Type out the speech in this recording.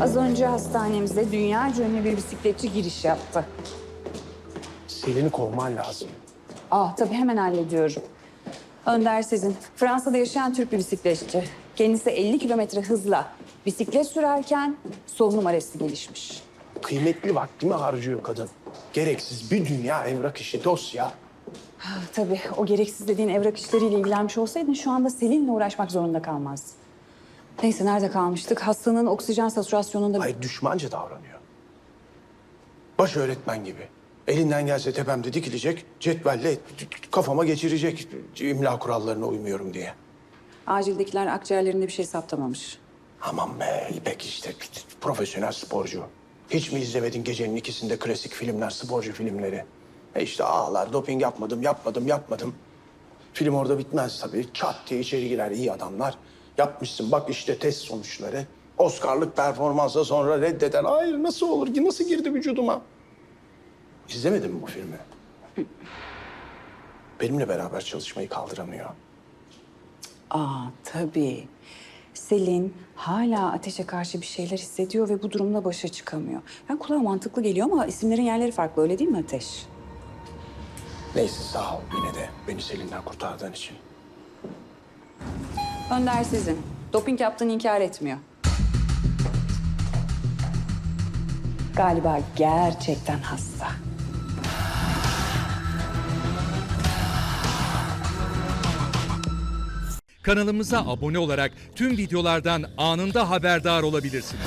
Az önce hastanemize dünya ünlü bir bisikletçi giriş yaptı. Selin'i kovman lazım. Ah tabii hemen hallediyorum. Önder Sezin, Fransa'da yaşayan Türk bir bisikletçi. Kendisi 50 kilometre hızla bisiklet sürerken solunum arresti gelişmiş. Kıymetli vaktimi harcıyor kadın. Gereksiz bir dünya evrak işi dosya. Ah, tabii o gereksiz dediğin evrak işleriyle ilgilenmiş olsaydın şu anda Selin'le uğraşmak zorunda kalmazdın. Neyse nerede kalmıştık? Hastanın oksijen satürasyonunda... Hayır düşmanca davranıyor. Baş öğretmen gibi. Elinden gelse tepemde dikilecek, cetvelle kafama geçirecek imla kurallarına uymuyorum diye. Acildekiler akciğerlerinde bir şey saptamamış. Aman be İpek işte profesyonel sporcu. Hiç mi izlemedin gecenin ikisinde klasik filmler, sporcu filmleri? E işte ağlar, doping yapmadım, yapmadım, yapmadım. Film orada bitmez tabii. Çat diye içeri girer iyi adamlar. Yapmışsın bak işte test sonuçları. Oscar'lık performansa sonra reddeden. Hayır nasıl olur ki? Nasıl girdi vücuduma? İzlemedin mi bu filmi? Benimle beraber çalışmayı kaldıramıyor. Aa tabii. Selin hala ateşe karşı bir şeyler hissediyor ve bu durumla başa çıkamıyor. Yani kulağa mantıklı geliyor ama isimlerin yerleri farklı öyle değil mi Ateş? Neyse sağ ol yine de beni Selin'den kurtardığın için. Önder sizin. Doping yaptığını inkar etmiyor. Galiba gerçekten hasta. Kanalımıza abone olarak tüm videolardan anında haberdar olabilirsiniz.